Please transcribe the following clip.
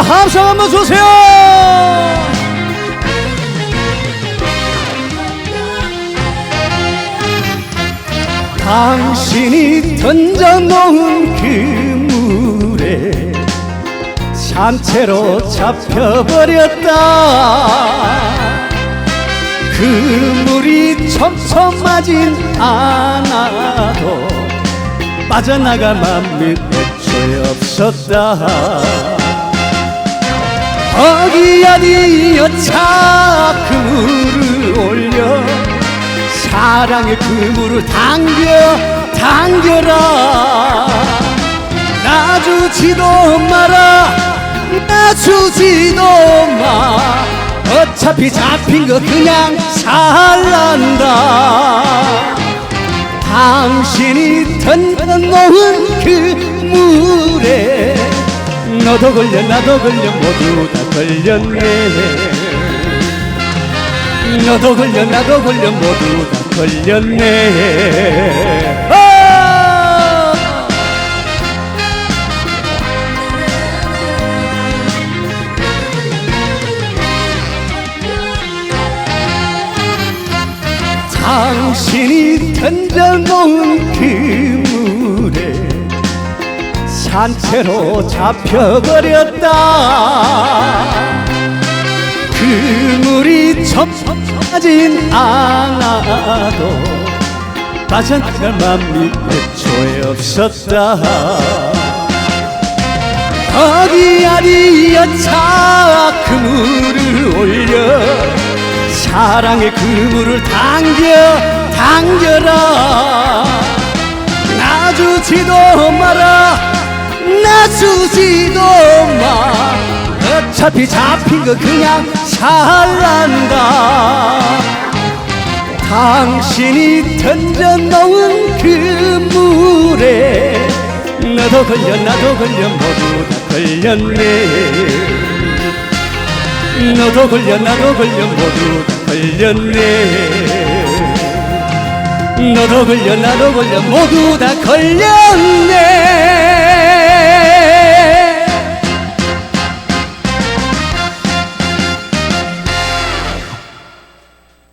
함성 한번 주세요. 당신이 던져놓은 그 물에 산채로 잡혀버렸다 그 물이 촘촘하진 않아도 빠져나갈 맘이 애초에 없었다 어디야 니 여차 그 물을 올려 사랑의 그물을 당겨 당겨라. 놔주지도 마라 놔주지도 마. 어차피 잡힌 거 그냥 살란다. 당신이 던져놓은 그 물에 너도 걸려 나도 걸려 모두 다 걸렸네 너도 걸려 나도 걸려 모두 다 걸렸네 아! 당신이 던져놓은 그 산채로 잡혀버렸다. 그 물이 첩하진 않아도 빠져나갈 맘이 애초에 없었다. 어디야리 여차 그물을 올려 사랑의 그물을 당겨 당겨라. 놔주지도 마라 놔주지도 마. 어차피 잡힌 거 그냥 살란다. 당신이 던져놓은 그 물에 너도 걸려 나도 걸려 모두 다 걸렸네. 너도 걸려 나도 걸려 모두 다 걸렸네. 너도 걸려 나도 걸려 모두 다 걸렸네